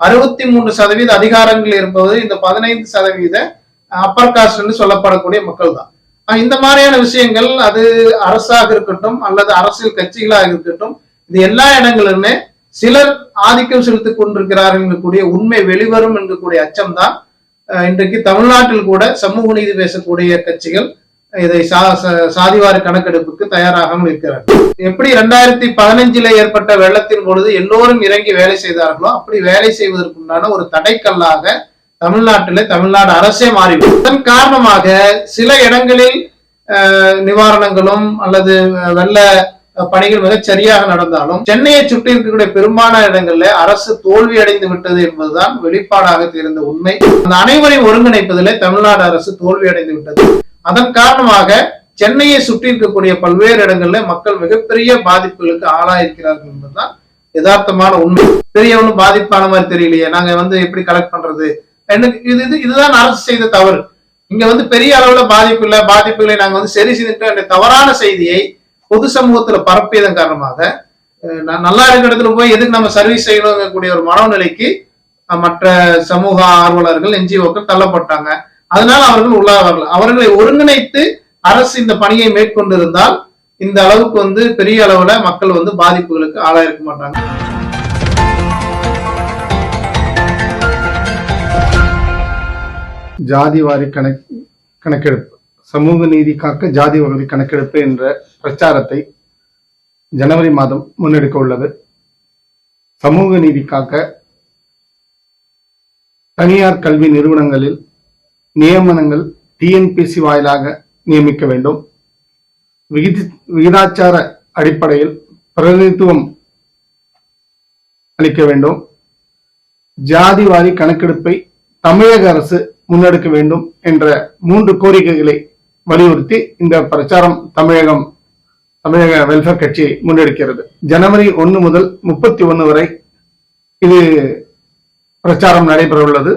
அறுபத்தி மூன்று சதவீத அதிகாரங்கள் இருப்பது இந்த பதினைந்து சதவீத அப்பர் காஸ்ட் சொல்லப்படக்கூடிய மக்கள் தான் இந்த மாதிரியான விஷயங்கள் அது அரசாக இருக்கட்டும் அல்லது அரசியல் கட்சிகளாக இருக்கட்டும் இது எல்லா இடங்களிலுமே சிலர் ஆதிக்கம் செலுத்திக் கொண்டிருக்கிறார்கள் என்கக்கூடிய உண்மை வெளிவரும் என்கக்கூடிய அச்சம்தான். இன்றைக்கு தமிழ்நாட்டில் கூட சமூக நீதி பேசக்கூடிய கட்சிகள் இதை சா- சா- சாதிவாரி கணக்கெடுப்புக்கு தயாராகாமல் இருக்கிறார் எப்படி ரெண்டாயிரத்தி பதினஞ்சுல ஏற்பட்ட வெள்ளத்தின் பொழுது எல்லோரும் இறங்கி வேலை செய்தார்களோ அப்படி வேலை செய்வதற்குண்டான ஒரு தடைக்கல்லாக தமிழ்நாட்டிலே தமிழ்நாடு அரசே மாறிவிடும் இதன் காரணமாக சில இடங்களில் நிவாரணங்களும் அல்லது வெள்ள பணிகள் மிகச் சரியாக நடந்தாலும் சென்னையை சுற்றி இருக்கக்கூடிய பெரும்பாலான இடங்கள்ல அரசு தோல்வி அடைந்து விட்டது என்பதுதான் வெளிப்பாடாக தெரிந்த உண்மை. அந்த அனைவரையும் ஒருங்கிணைப்பதிலே தமிழ்நாடு அரசு தோல்வி அடைந்து விட்டது. அதன் காரணமாக சென்னையை சுற்றி இருக்கக்கூடிய பல்வேறு இடங்கள்ல மக்கள் மிகப்பெரிய பாதிப்புகளுக்கு ஆளாயிருக்கிறார்கள் என்பதுதான் யதார்த்தமான உண்மை. பெரியவனும் பாதிப்பான மாதிரி தெரியலையே. நாங்க வந்து எப்படி கலெக்ட் பண்றது? எனக்கு இது இது இதுதான் அரசு செய்த தவறு. இங்க வந்து பெரிய அளவுல பாதிப்பு இல்ல. பாதிப்புகளை நாங்க வந்து சரி செய்துட்டோம் என்ற தவறான செய்தியை பொது சமூகத்துல பரப்பியதன் காரணமாக நான் நல்லா இருக்கிற இடத்துல போய் எதுக்கு நம்ம சர்வீஸ் செய்யணுங்கக்கூடிய ஒரு மனநிலைக்கு மற்ற சமூக ஆர்வலர்கள் என்ஜிஓக்கள் தள்ளப்பட்டாங்க. அதனால் அவர்கள் உள்ளாவார்கள். அவர்களை ஒருங்கிணைத்து அரசு இந்த பணியை மேற்கொண்டிருந்தால் இந்த அளவுக்கு வந்து பெரிய அளவுல மக்கள் வந்து பாதிப்புகளுக்கு ஆளாயிருக்க மாட்டாங்க. ஜாதி வாரி கணக் கணக்கெடுப்பு சமூக நீதி காக்க ஜாதி வகுதி கணக்கெடுப்பு என்ற பிரச்சாரத்தை ஜனவரி மாதம் முன்னெடுக்க உள்ளது. சமூக நீதி காக்க தனியார் கல்வி நிறுவனங்களில் நியமனங்கள் டிஎன்பிசி வாயிலாக நியமிக்க வேண்டும். விகிதி விகிதாச்சார அடிப்படையில் பிரதிநிதித்துவம் அளிக்க வேண்டும். ஜாதிவாரி கணக்கெடுப்பை தமிழக அரசு முன்னெடுக்க வேண்டும் என்ற மூன்று கோரிக்கைகளை வலியுறுத்தி இந்த பிரச்சாரம் தமிழகம் தமிழக வெல்ஃபேர் கட்சி முன்னெடுக்கிறது. ஜனவரி ஒன்று முதல் முப்பத்தி ஒன்று வரை இது பிரச்சாரம் நடைபெற உள்ளது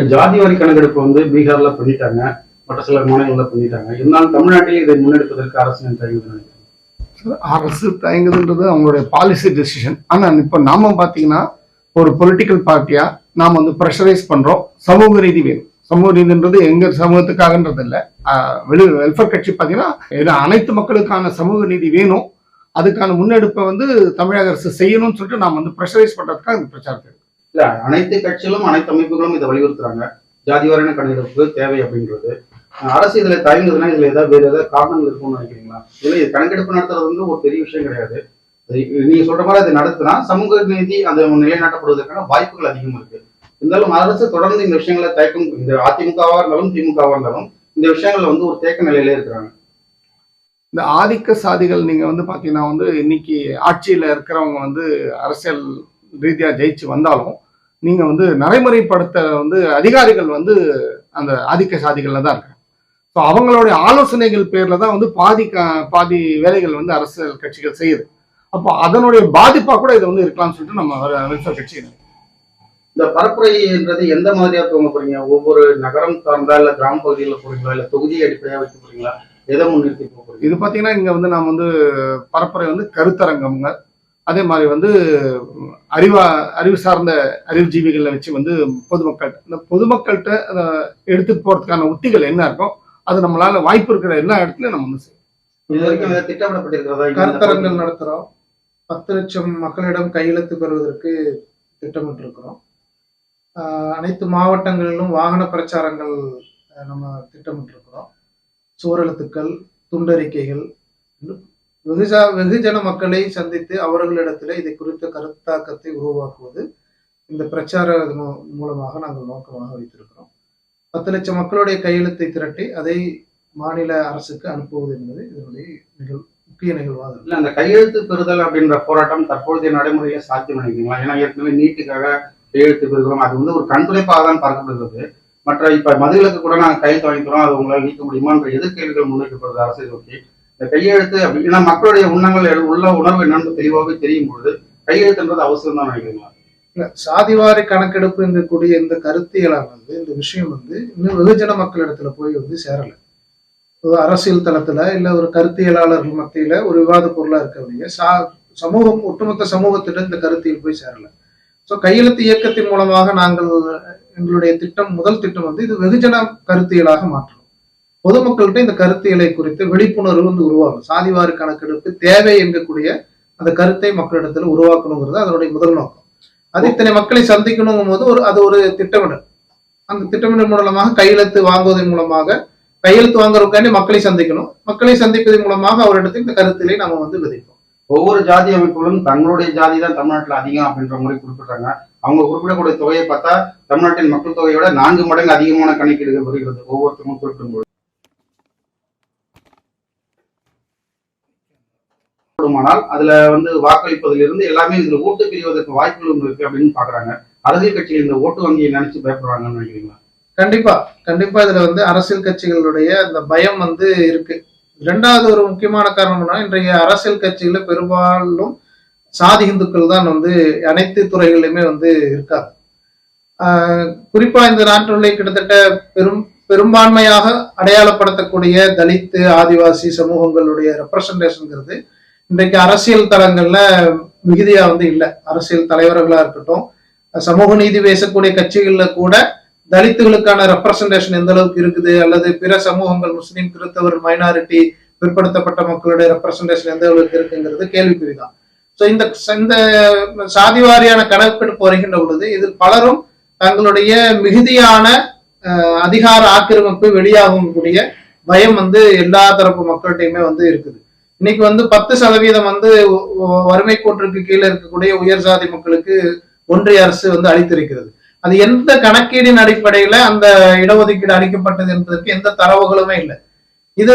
இப்போ ஜாதி வாரி கணக்கெடுப்பு வந்து பீகார்ல பண்ணிட்டாங்க. மற்ற சில மாநிலங்களில் பண்ணிட்டாங்க. இருந்தாலும் தமிழ்நாட்டில் இதை முன்னெடுப்பதற்கு அரசு நினைக்கிறாங்க? அரசு தயங்குதுன்றது அவங்களுடைய பாலிசி டெசிஷன் ஆனா இப்போ நாம பாத்தீங்கன்னா ஒரு பொலிட்டிக்கல் பார்ட்டியா நாம வந்து ப்ரெஷரைஸ் பண்றோம். சமூக ரீதி வேணும். சமூக ரீதின்றது எங்க சமூகத்துக்காகன்றது இல்ல. வெளி வெல்ஃபேர் கட்சி பாத்தீங்கன்னா அனைத்து மக்களுக்கான சமூக நீதி வேணும். அதுக்கான முன்னெடுப்பை வந்து தமிழக அரசு செய்யணும்னு சொல்லிட்டு நாம் வந்து ப்ரெஷரைஸ் பண்றதுக்காக இந்த பிரச்சாரத்தை இல்ல அனைத்து கட்சிகளும் அனைத்து அமைப்புகளும் இதை வலியுறுத்துறாங்க. ஜாதிவாரண கணக்கெடுப்பு தேவை அப்படின்றது. அரசு இதுல தயங்குதுன்னா இதுல ஏதாவது வேற ஏதாவது காரணங்கள் இருக்கும்னு நினைக்கிறீங்களா? இல்ல இது கணக்கெடுப்பு நடத்துறது வந்து ஒரு பெரிய விஷயம் கிடையாது. நீங்க சொல்ற மாதிரி அதை நடத்தினா சமூக நீதி அந்த நிலைநாட்டப்படுவதற்கான வாய்ப்புகள் அதிகம் இருக்கு. இருந்தாலும் அரசு தொடர்ந்து இந்த விஷயங்களை தயக்கம் இந்த அதிமுகவா இருந்தாலும் திமுகவா இருந்தாலும் இந்த விஷயங்கள்ல வந்து ஒரு தேக்க நிலையிலே இருக்கிறாங்க. இந்த ஆதிக்க சாதிகள் நீங்க வந்து பாத்தீங்கன்னா வந்து இன்னைக்கு ஆட்சியில இருக்கிறவங்க வந்து அரசியல் ரீதியா ஜெயிச்சு வந்தாலும் நீங்க வந்து நடைமுறைப்படுத்த வந்து அதிகாரிகள் வந்து அந்த ஆதிக்க சாதிகள்ல தான் இருக்காங்க. ஸோ அவங்களுடைய ஆலோசனைகள் பேர்ல தான் வந்து பாதி பாதி வேலைகள் வந்து அரசியல் கட்சிகள் செய்யுது. அப்போ அதனுடைய பாதிப்பா கூட இது வந்து இருக்கலாம்னு சொல்லிட்டு நம்ம வெல்ஃபேர் கட்சி இந்த பரப்புரைன்றது எந்த மாதிரியா துவங்க போறீங்க? ஒவ்வொரு நகரம் சார்ந்தா இல்ல கிராம பகுதியில போறீங்களா? இல்ல தொகுதியை அடிப்படையா வைக்க போறீங்களா? எதை முன்னிறுத்தி போறீங்க? இது பார்த்தீங்கன்னா இங்க வந்து நாம் வந்து பரப்புரை வந்து கருத்தரங்கம்ங்க. அதே மாதிரி வந்து அறிவா அறிவு சார்ந்த அறிவுஜீவிகளை வச்சு வந்து பொதுமக்கள்கிட்ட இந்த பொதுமக்கள்கிட்ட எடுத்துட்டு போறதுக்கான உத்திகள் என்ன இருக்கும் அது நம்மளால வாய்ப்பு இருக்கிற எல்லா இடத்துலயும் நம்ம வந்து செய்யணும். இது வரைக்கும் இதை திட்டமிடப்பட்டிருக்கிறதா? இந்த கருத்தரங்கள் நடத்துறோம். பத்து லட்சம் மக்களிடம் கையெழுத்து பெறுவதற்கு திட்டமிட்டிருக்கிறோம். ஆஹ் அனைத்து மாவட்டங்களிலும் வாகன பிரச்சாரங்கள் நம்ம திட்டமிட்டிருக்கிறோம். சுவரெழுத்துக்கள் துண்டறிக்கைகள் வெகுஜா வெகுஜன மக்களை சந்தித்து அவர்களிடத்தில் இதை குறித்த கருத்தாக்கத்தை உருவாக்குவது இந்த பிரச்சார மூ- மூலமாக நாங்கள் நோக்கமாக வைத்திருக்கிறோம். பத்து லட்சம் மக்களுடைய கையெழுத்தை திரட்டி அதை மாநில அரசுக்கு அனுப்புவது என்பது இதனுடைய நிகழ் முக்கிய நிகழ்வாக இல்லை அந்த கையெழுத்து பெறுதல் அப்படின்ற போராட்டம் தற்போதைய நடைமுறையில சாத்தியம் நினைக்கிறீங்களா? ஏன்னா ஏற்கனவே நீட்டுக்காக கையெழுத்து பெறுகிறோம். அது வந்து ஒரு கண்துடைப்பாக தான் பார்க்கப்படுகிறது. மற்ற இப்ப மதுவிலக்கு கூட நாங்கள் கையெழுத்து வாங்கிக்கிறோம். அது உங்களால் நீக்க முடியுமான்ற எதிர்கேள்விகள் முன்வைக்கப்படுது அரசை நோக்கி. இந்த கையெழுத்து அப்படின்னா மக்களுடைய உண்ணங்கள் உள்ள உணர்வு என்னன்னு தெளிவாகவே தெரியும் பொழுது கையெழுத்துன்றது அவசியம் தான் நினைக்கிறீங்களா? இல்ல சாதிவாரி கணக்கெடுப்பு என்கக்கூடிய இந்த கருத்தியலானது இந்த விஷயம் வந்து இன்னும் வெகுஜன மக்களிடத்துல போய் வந்து சேரல. ஒரு அரசியல் தளத்துல இல்ல ஒரு கருத்தியலாளர்கள் மத்தியில ஒரு விவாத பொருளா இருக்கக்கூடிய சா சமூகம் ஒட்டுமொத்த சமூகத்திட்ட இந்த கருத்தியல் போய் சேரல. ஸோ கையெழுத்து இயக்கத்தின் மூலமாக நாங்கள் எங்களுடைய திட்டம் முதல் திட்டம் வந்து இது வெகுஜன கருத்தியலாக மாற்றணும். பொதுமக்கள்கிட்ட இந்த கருத்தியலை குறித்து விழிப்புணர்வு வந்து உருவாகும். சாதிவாரி கணக்கெடுப்பு தேவை என்கக்கூடிய அந்த கருத்தை மக்களிடத்தில் உருவாக்கணுங்கிறது அதனுடைய முதல் நோக்கம். அது இத்தனை மக்களை சந்திக்கணுங்கும் போது ஒரு அது ஒரு திட்டமிடல். அந்த திட்டமிடல் மூலமாக கையெழுத்து வாங்குவதன் மூலமாக கையெழுத்து வாங்குறதுக்காண்டி மக்களை சந்திக்கணும். மக்களை சந்திப்பதன் மூலமாக அவரிடத்தில் இந்த கருத்திலே நம்ம வந்து விதைப்போம். ஒவ்வொரு ஜாதி அமைப்புகளும் தங்களுடைய ஜாதி தான் தமிழ்நாட்டில் அதிகம் அப்படின்ற முறை குறிப்பிடுறாங்க. அவங்க குறிப்பிடக்கூடிய தொகையை பார்த்தா தமிழ்நாட்டின் மக்கள் தொகையோட நான்கு மடங்கு அதிகமான கணக்கீடுகள் வருகிறது ஒவ்வொருத்தரும் குறிப்பிடும்போது. ஆனால் அதுல வந்து வாக்களிப்பதிலிருந்து எல்லாமே இதுல ஓட்டு பிரிவதற்கு வாய்ப்புகள் இருக்கு அப்படின்னு பாக்குறாங்க. அரசியல் கட்சிகள் இந்த ஓட்டு வங்கியை நினைச்சு பயப்படுறாங்கன்னு நினைக்கிறீங்களா? கண்டிப்பா. கண்டிப்பா இதுல வந்து அரசியல் கட்சிகளுடைய அந்த பயம் வந்து இருக்கு. ரெண்டாவது ஒரு முக்கியமான காரணம்னா இன்றைய அரசியல் கட்சிகள பெரும்பாலும் சாதி இந்துக்கள் தான் வந்து அனைத்து துறைகளிலுமே வந்து இருக்காங்க. ஆஹ் குறிப்பா இந்த நாட்டினுடைய கிட்டத்தட்ட பெரும் பெரும்பான்மையாக அடையாளப்படுத்தக்கூடிய தலித்து ஆதிவாசி சமூகங்களுடைய ரெப்ரசன்டேஷன்ங்கிறது இன்றைக்கு அரசியல் தளங்கள்ல மிகுதியா வந்து இல்லை. அரசியல் தலைவர்களா இருக்கட்டும் சமூக நீதி பேசக்கூடிய கட்சிகள்ல கூட தலித்துகளுக்கான ரெப்ரசன்டேஷன் எந்த அளவுக்கு இருக்குது? அல்லது பிற சமூகங்கள் முஸ்லீம் கிறிஸ்தவர் மைனாரிட்டி பிற்படுத்தப்பட்ட மக்களுடைய ரெப்ரசன்டேஷன் எந்த அளவுக்கு இருக்குங்கிறது கேள்விக்குறிதான். ஸோ இந்த இந்த சாதி வாரியான கணக்கெடுப்பு வருகின்ற பொழுது இதில் பலரும் தங்களுடைய மிகுதியான அதிகார ஆக்கிரமிப்பு வெளியாகும் கூடிய பயம் வந்து எல்லா தரப்பு மக்கள்கிட்டையுமே வந்து இருக்குது. இன்னைக்கு வந்து பத்து சதவீதம் வந்து வறுமை கோட்டிற்கு கீழே இருக்கக்கூடிய உயர் சாதி மக்களுக்கு ஒன்றிய அரசு வந்து அளித்திருக்கிறது. அது எந்த கணக்கீடின் அடிப்படையில அந்த இடஒதுக்கீடு அளிக்கப்பட்டது என்பதற்கு எந்த தரவுகளுமே இல்லை. இது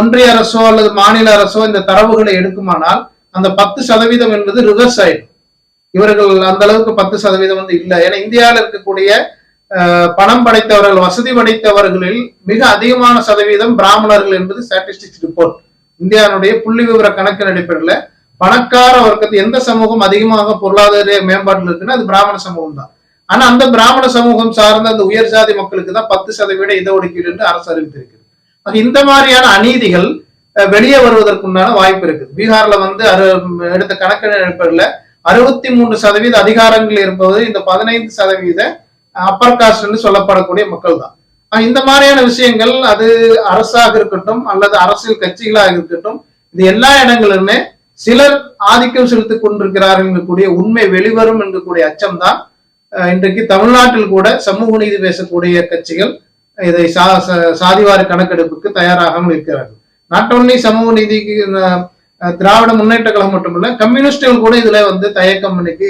ஒன்றிய அரசோ அல்லது மாநில அரசோ இந்த தரவுகளை எடுக்குமானால் அந்த பத்து சதவீதம் என்பது ரிவர்ஸ் ஆயிடும். இவர்கள் அந்த அளவுக்கு பத்து சதவீதம் வந்து இல்லை. ஏன்னா இந்தியாவில் இருக்கக்கூடிய பணம் படைத்தவர்கள் வசதி படைத்தவர்களில் மிக அதிகமான சதவீதம் பிராமணர்கள் என்பது ஸ்டாட்டிஸ்டிக்ஸ் ரிப்போர்ட். இந்தியாவுடைய புள்ளி விவர கணக்கின் அடிப்படையில் பணக்கார வர்க்கத்து எந்த சமூகம் அதிகமாக பொருளாதார மேம்பாட்டில் இருக்குன்னா அது பிராமண சமூகம் தான் ஆனா அந்த பிராமண சமூகம் சார்ந்த அந்த உயர் ஜாதி மக்களுக்கு தான் பத்து சதவீத இடஒதுக்கீடு என்று அரசு அறிவித்திருக்கிறது. இந்த மாதிரியான அநீதிகள் அஹ், வெளியே வருவதற்குண்டான வாய்ப்பு இருக்குது. பீகார்ல வந்து அறு எடுத்த கணக்கின் அடிப்படையில் அறுபத்தி மூன்று சதவீத அதிகாரங்கள் இருப்பது இந்த பதினைந்து சதவீத அப்பர் காஸ்ட் என்று சொல்லப்படக்கூடிய மக்கள் தான் இந்த மாதிரியான விஷயங்கள் அது அரசாக இருக்கட்டும் அல்லது அரசியல் கட்சிகளாக இருக்கட்டும் இது எல்லா இடங்களிலுமே சிலர் ஆதிக்கம் செலுத்திக் கொண்டிருக்கிறார்கள் என்கக்கூடிய உண்மை வெளிவரும் என்கக்கூடிய அச்சம்தான். இன்றைக்கு தமிழ்நாட்டில் கூட சமூக நீதி பேசக்கூடிய கட்சிகள் இதை சா ச- சாதிவாரி கணக்கெடுப்புக்கு தயாராகாமல் இருக்கிறார்கள். நாட் ஒன்லி சமூக நீதிக்கு திராவிட முன்னேற்ற கழகம் மட்டுமல்ல கம்யூனிஸ்டுகள் கூட இதுல வந்து தயக்கம் இன்னைக்கு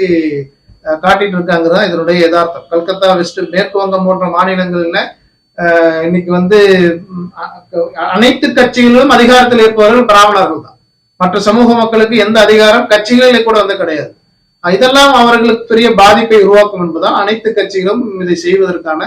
காட்டிட்டு இருக்காங்கிறது தான் இதனுடைய யதார்த்தம். கல்கத்தா வெஸ்ட் மேற்கு வங்கம் போன்ற மாநிலங்கள்ல இன்னைக்கு வந்து அனைத்து கட்சிகளிலும் அதிகாரத்தில் இருப்பவர்கள் பிராமணர்கள் தான். மற்ற சமூக மக்களுக்கு எந்த அதிகாரம் கட்சிகளிலே கூட வந்து கிடையாது. இதெல்லாம் அவர்களுக்கு பெரிய பாதிப்பை உருவாக்கும் என்பதால் அனைத்து கட்சிகளும் இதை செய்வதற்கான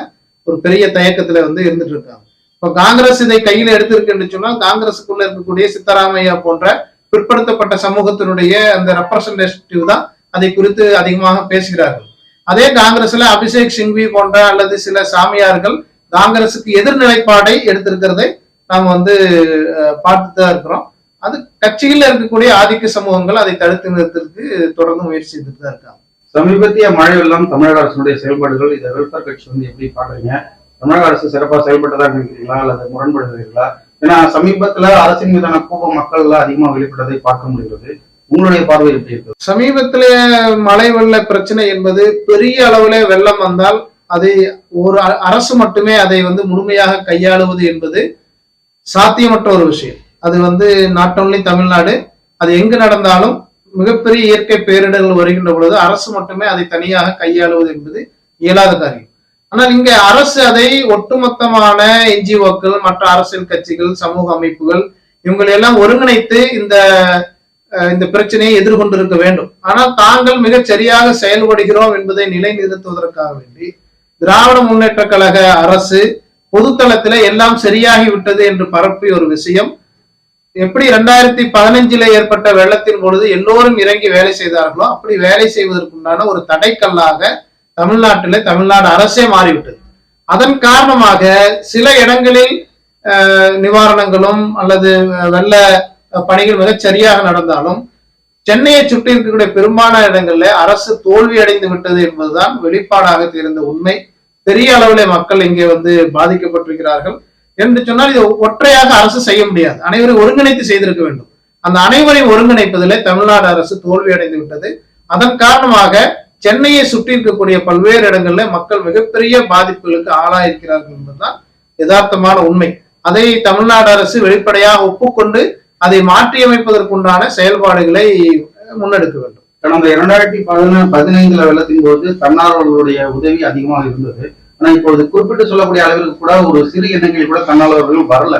ஒரு பெரிய தயக்கத்துல வந்து இருந்துட்டு இருக்காங்க இப்ப காங்கிரஸ் இதை கையில எடுத்திருக்குன்னு சொன்னால் காங்கிரஸுக்குள்ள இருக்கக்கூடிய சித்தராமையா போன்ற பிற்படுத்தப்பட்ட சமூகத்தினுடைய அந்த ரெப்ரசன்டேட்டிவ் தான் அதை குறித்து அதிகமாக பேசுகிறார்கள். அதே காங்கிரஸ்ல அபிஷேக் சிங்வி போன்ற அல்லது சில சாமியார்கள் காங்கிரசுக்கு எதிர்நிலைப்பாடை எடுத்திருக்கிறதை நாம் வந்து பார்த்துட்டு தான் இருக்கிறோம். அது கட்சியில் இருக்கக்கூடிய ஆதிக்க சமூகங்கள் அதை தடுத்து நிறுத்தறதுக்கு தொடர்ந்து முயற்சி செய்துட்டு தான் இருக்காங்க. சமீபத்திய மழை வெள்ளம் தமிழக அரசுடைய செயல்பாடுகள் இதை வெல்ஃபேர் கட்சி வந்து எப்படி பாக்குறீங்க தமிழக அரசு சிறப்பாக செயல்பட்டதா நினைக்கிறீங்களா? அல்லது முரண்படுகிறீர்களா ஏன்னா சமீபத்துல அரசின் மீதான கோபம் மக்கள்ல அதிகமா வெளிப்பட்டதை பார்க்க முடிகிறது. உங்களுடைய பார்வை எப்படி இருக்கு? சமீபத்திலே மழை வெள்ள பிரச்சனை என்பது பெரிய அளவுல வெள்ளம் வந்தால் அதை ஒரு அ- அரசு மட்டுமே அதை வந்து முழுமையாக கையாளுவது என்பது சாத்தியமற்ற ஒரு விஷயம். அது வந்து நாட் ஓன்லி தமிழ்நாடு அது எங்கு நடந்தாலும் மிகப்பெரிய இயற்கை பேரிடர்கள் வருகின்ற பொழுது அரசு மட்டுமே அதை தனியாக கையாளுவது என்பது இயலாத காரியம். ஆனால் இங்க அரசு அதை ஒட்டுமொத்தமான என்ஜிஓக்கள் மற்ற அரசியல் கட்சிகள் சமூக அமைப்புகள் இவங்களை எல்லாம் ஒருங்கிணைத்து இந்த இந்த பிரச்சனையை எதிர்கொண்டிருக்க வேண்டும். ஆனால் தாங்கள் மிகச் சரியாக செயல்படுகிறோம் என்பதை நிலைநிறுத்துவதற்காக வேண்டி திராவிட முன்னேற்ற கழக அரசு பொதுத்தளத்துல எல்லாம் சரியாகி விட்டது என்று பரப்பிய ஒரு விஷயம். எப்படி ரெண்டாயிரத்தி பதினஞ்சுல ஏற்பட்ட வெள்ளத்தின் பொழுது எல்லோரும் இறங்கி வேலை செய்தார்களோ அப்படி வேலை செய்வதற்குண்டான ஒரு தடைக்கல்லாக தமிழ்நாட்டில தமிழ்நாடு அரசே மாறிவிட்டது. அதன் காரணமாக சில இடங்களில் நிவாரணங்களும் அல்லது வெள்ள பணிகள் மிகச் சரியாக நடந்தாலும் சென்னையை சுற்றி இருக்கக்கூடிய பெரும்பாலான இடங்கள்ல அரசு தோல்வி அடைந்து விட்டது என்பதுதான் வெளிப்பாடாக தெரிந்த உண்மை. பெரிய அளவிலே மக்கள் இங்கே வந்து பாதிக்கப்பட்டிருக்கிறார்கள். என்று சொன்னால் இது ஒற்றையாக அரசு செய்ய முடியாது. அனைவரையும் ஒருங்கிணைத்து செய்திருக்க வேண்டும். அந்த அனைவரையும் ஒருங்கிணைப்பதிலே தமிழ்நாடு அரசு தோல்வி அடைந்து விட்டது. அதன் காரணமாக சென்னையை சுற்றி இருக்கக்கூடிய பல்வேறு இடங்கள்ல மக்கள் மிகப்பெரிய பாதிப்புகளுக்கு ஆளாயிருக்கிறார்கள் என்பதுதான் யதார்த்தமான உண்மை. அதை தமிழ்நாடு அரசு வெளிப்படையாக ஒப்புக்கொண்டு அதை மாற்றியமைப்பதற்குண்டான செயல்பாடுகளை முன்னெடுக்க வேண்டும். கடந்த இரண்டாயிரத்தி பதினா பதினைந்துல வெள்ளத்தின் போது தன்னார்வலர்களுடைய உதவி அதிகமாக இருந்தது. ஆனா இப்பொழுது குறிப்பிட்டு சொல்லக்கூடிய அளவிற்கு கூட ஒரு சிறு எண்ணங்களில் கூட தன்னார்வலர்கள் வரல.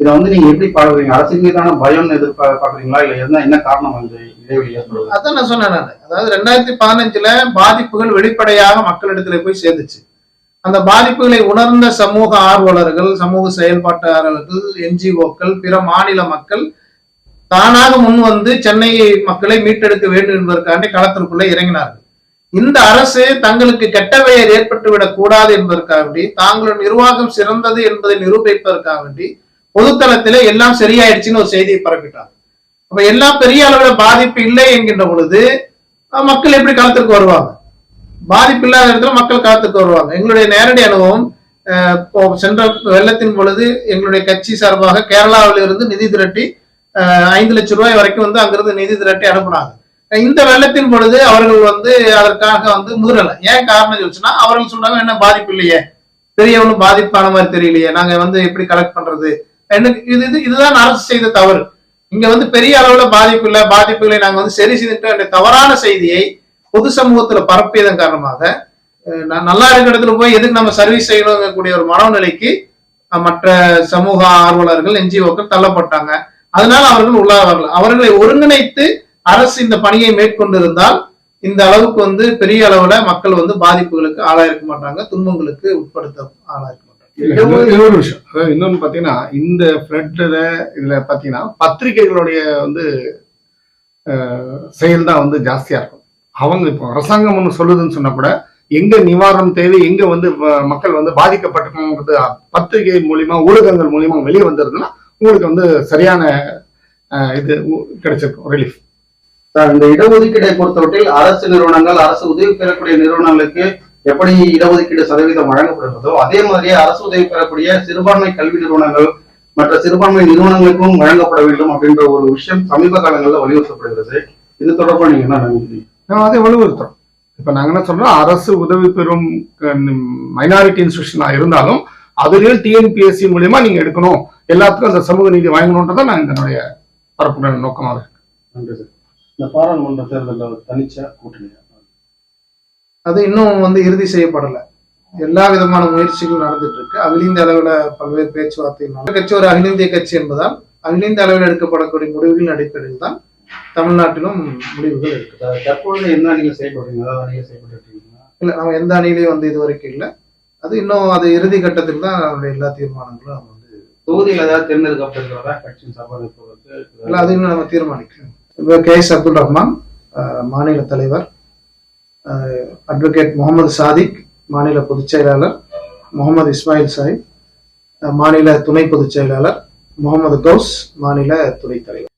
இதை வந்து நீங்க எப்படி பாக்குறீங்க அரசின் மீதான பயம் எதிர்பார்க்கறீங்களா இல்ல என்ன என்ன காரணம் வந்து இடைவெளி ஏற்படுவது அதான் நான் சொன்னேன் நான். அதாவது ரெண்டாயிரத்தி பதினஞ்சுல பாதிப்புகள் வெளிப்படையாக மக்களிடத்துல போய் சேர்ந்துச்சு. அந்த பாதிப்புகளை உணர்ந்த சமூக ஆர்வலர்கள் சமூக செயல்பாட்டாளர்கள் என்ஜிஓக்கள் பிற மாநில மக்கள் தானாக முன் வந்து சென்னை மக்களை மீட்டெடுக்க வேண்டும் என்பதற்காண்டி களத்திற்குள்ளே இறங்கினார்கள். இந்த அரசு தங்களுக்கு கெட்ட பெயர் ஏற்பட்டுவிடக் கூடாது என்பதற்காக வேண்டி நிர்வாகம் சிறந்தது என்பதை நிரூபிப்பதற்காக வேண்டி பொதுத்தளத்திலே எல்லாம் சரியாயிடுச்சுன்னு ஒரு செய்தியை பரப்பிட்டார். அப்ப எல்லாம் பெரிய அளவில் பாதிப்பு இல்லை என்கின்ற பொழுது மக்கள் எப்படி களத்திற்கு வருவாங்க? பாதிப்பு இல்லாத இடத்துல மக்கள் காத்துக்கு வருவாங்க. எங்களுடைய நேரடி அனுபவம் இப்போ சென்ற வெள்ளத்தின் பொழுது எங்களுடைய கட்சி சார்பாக கேரளாவில் இருந்து நிதி திரட்டி ஐந்து லட்சம் ரூபாய் வரைக்கும் வந்து அங்கிருந்து நிதி திரட்டி அனுப்புனாங்க. இந்த வெள்ளத்தின் பொழுது அவர்கள் வந்து அதற்காக வந்து முதிரல ஏன் காரணம் சொல்லிச்சுன்னா அவர்கள் சொன்னாங்க என்ன பாதிப்பு இல்லையே. பெரிய ஒன்றும் பாதிப்பான மாதிரி தெரியலையே. நாங்க வந்து எப்படி கலெக்ட் பண்றது? எனக்கு இது இது இதுதான் அரசு செய்த தவறு. இங்க வந்து பெரிய அளவுல பாதிப்பு இல்லை. பாதிப்புகளை நாங்க வந்து சரி செய்துட்டோம். என்ற தவறான செய்தியை பொது சமூகத்துல பரப்பியதன் காரணமாக நான் நல்லா இருக்கிற இடத்துல போய் எதுக்கு நம்ம சர்வீஸ் செய்யணுங்கக்கூடிய ஒரு மனநிலைக்கு மற்ற சமூக ஆர்வலர்கள் என்ஜிஓக்கள் தள்ளப்பட்டாங்க. அதனால அவர்கள் உள்ளாக வரல. அவர்களை ஒருங்கிணைத்து அரசு இந்த பணியை மேற்கொண்டிருந்தால் இந்த அளவுக்கு வந்து பெரிய அளவுல மக்கள் வந்து பாதிப்புகளுக்கு ஆளாயிருக்க மாட்டாங்க. துன்பங்களுக்கு உட்படுத்த ஆளாயிருக்க மாட்டாங்க. இன்னொரு விஷயம். அதாவது இன்னொன்னு பாத்தீங்கன்னா இந்த ஃபிளட்ல இதுல பாத்தீங்கன்னா பத்திரிகைகளுடைய வந்து செயல் தான் வந்து ஜாஸ்தியா இருக்கும். அவங்க இப்போ அரசாங்கம் ஒன்று சொல்லுதுன்னு சொன்னா கூட எங்க நிவாரணம் தேவை எங்க வந்து மக்கள் வந்து பாதிக்கப்பட்டிருக்கோங்கிறது பத்திரிகை மூலியமா ஊடகங்கள் மூலியமா வெளியே வந்துருதுன்னா உங்களுக்கு வந்து சரியான இது கிடைச்சிருக்கும் ரிலீஃப் சார் இந்த இடஒதுக்கீடை பொறுத்தவரையில் அரசு நிறுவனங்கள் அரசு உதவி பெறக்கூடிய நிறுவனங்களுக்கு எப்படி இடஒதுக்கீடு சதவீதம் வழங்கப்படுகிறதோ அதே மாதிரியே அரசு உதவி பெறக்கூடிய சிறுபான்மை கல்வி நிறுவனங்கள் மற்ற சிறுபான்மை நிறுவனங்களுக்கும் வழங்கப்பட வேண்டும் அப்படின்ற ஒரு விஷயம் சமீப காலங்களில் வலியுறுத்தப்படுகிறது. இது தொடர்பாக நீங்க என்ன நினைக்கிறீங்க? நான் அதை வலுவுறுத்துறோம் இப்ப நாங்க என்ன சொல்றோம்? அரசு உதவி பெறும் மைனாரிட்டி இன்ஸ்டியூஷனா இருந்தாலும் அதுலயும் டிஎன்பிஎஸ்சி மூலியமா நீங்க எடுக்கணும். எல்லாத்துக்கும் அந்த சமூக நீதி வழங்கணுன்றதான் நான் இதனுடைய பரப்புற நோக்கமாக இருக்கு. நன்றி சார். இந்த பாராளுமன்ற தேர்தலில் தனிச்சா கூட்டணியா? அது இன்னும் வந்து இறுதி செய்யப்படல. எல்லா விதமான முயற்சிகள் நடந்துட்டு இருக்கு. அகில இந்திய அளவுல பல்வேறு பேச்சுவார்த்தைகள் கட்சி ஒரு அகில இந்திய கட்சி என்பதால் அகில இந்திய அளவில் எடுக்கப்படக்கூடிய முடிவுகளின் அடிப்படையில் தான் தமிழ்நாட்டிலும் முடிவுகள் இருக்கு தற்பொழுது என்ன நீங்க செயல்படுறீங்க? அதாவது நீங்க செயல்பட்டு இருக்கீங்களா இல்ல நம்ம எந்த அணியிலையும் வந்து இது வரைக்கும் இல்லை. அது இன்னும் அது இறுதி கட்டத்தில் தான் நம்மளுடைய எல்லா தீர்மானங்களும் நம்ம வந்து தொகுதியில் ஏதாவது தேர்ந்தெடுக்கப்படுகிறதா கட்சியின் சபை இல்ல அது இன்னும் நம்ம தீர்மானிக்கணும். இப்போ கே எஸ் அப்துல் ரஹ்மான் மாநில தலைவர் அட்வொகேட் முகமது சாதிக் மாநில பொதுச் செயலாளர் முகமது இஸ்மாயில் சாஹிப் மாநில துணை பொதுச் செயலாளர் முகமது கௌஸ் மாநில துணைத் தலைவர்.